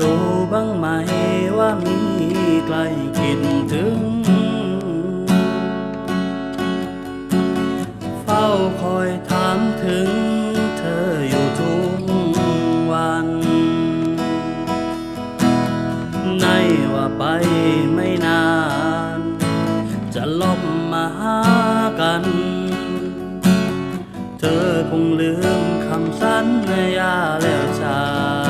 รู้บ้างไหมว่ามีใครคิดถึง เฝ้าคอยถามถึงเธออยู่ทุกวัน ในว่าไปไม่นาน จะลบมาหากัน เธอคงลืมคำสัญญาแล้วใช่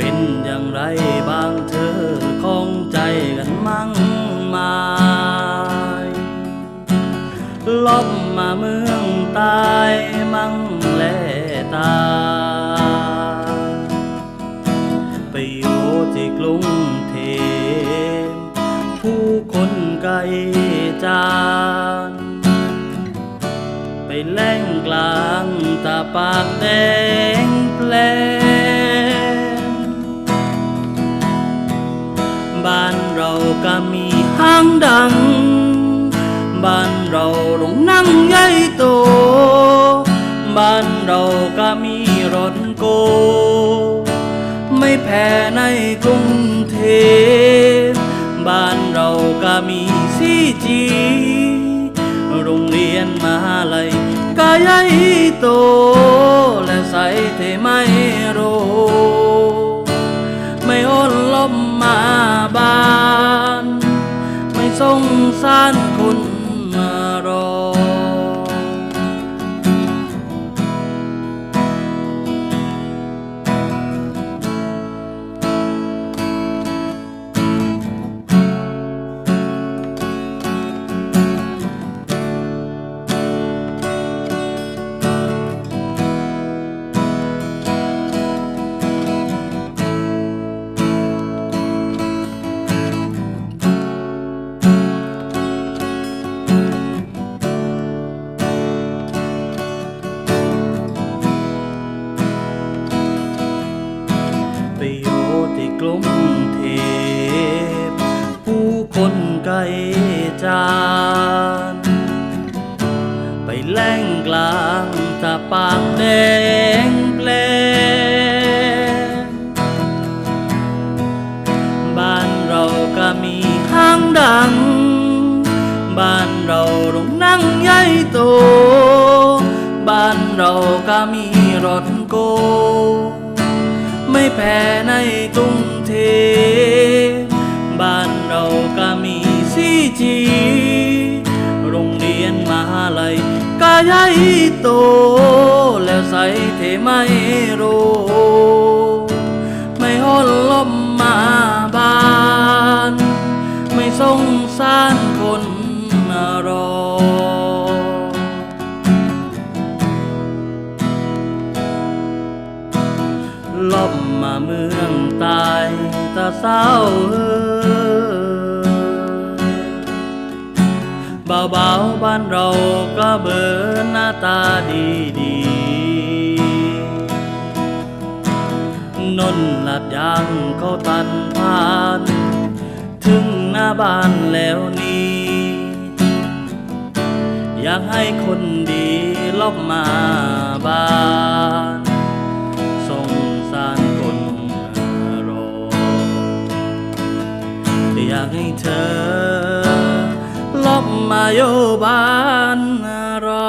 เป็นอย่างไรบางเธอคงใจกันมั่งมายลบมาเมืองตายมั่งแลตา ไปอยู่ที่กรุงเทพผู้คนไกลจานไปแล่งกลางตาปากแดงแปล บ้านเราก็มีห้างดัง บ้านเราโรงนั่งใหญ่โต บ้านเราก็มีรถโก ไม่แพ้ในกรุงเทพ บ้านเราก็มีซีจีโรงเรียนมหาลัยก็ใหญ่โต และใสเทไม่โร ไปอยู่ที่กรุงเทพ ผู้คนไกลจาน ไปแล่งกลางตาปากแดงแปลบ้านเราก็มีห้างดัง บ้านเราโรงนั่งใหญ่โต บ้านเราก็มีรถโก แพ้ในกรุงเทพบ้านเราก็มีซีจีโรงเรียนมหาลัยก็ใหญ่โต แล้วใส่เทไม่โรไม่ห้นลมมาบ้าน ไม่สงสารคนร เศร้าเออเบาบ้านเราก็เบินหน้าตาดีดีนนหลัดยางเขาตันผ่าน ถึงหน้าบ้านแล้วนี้ อยากให้คนดีลบมาบ้าน เธอลบมาโยบานรอ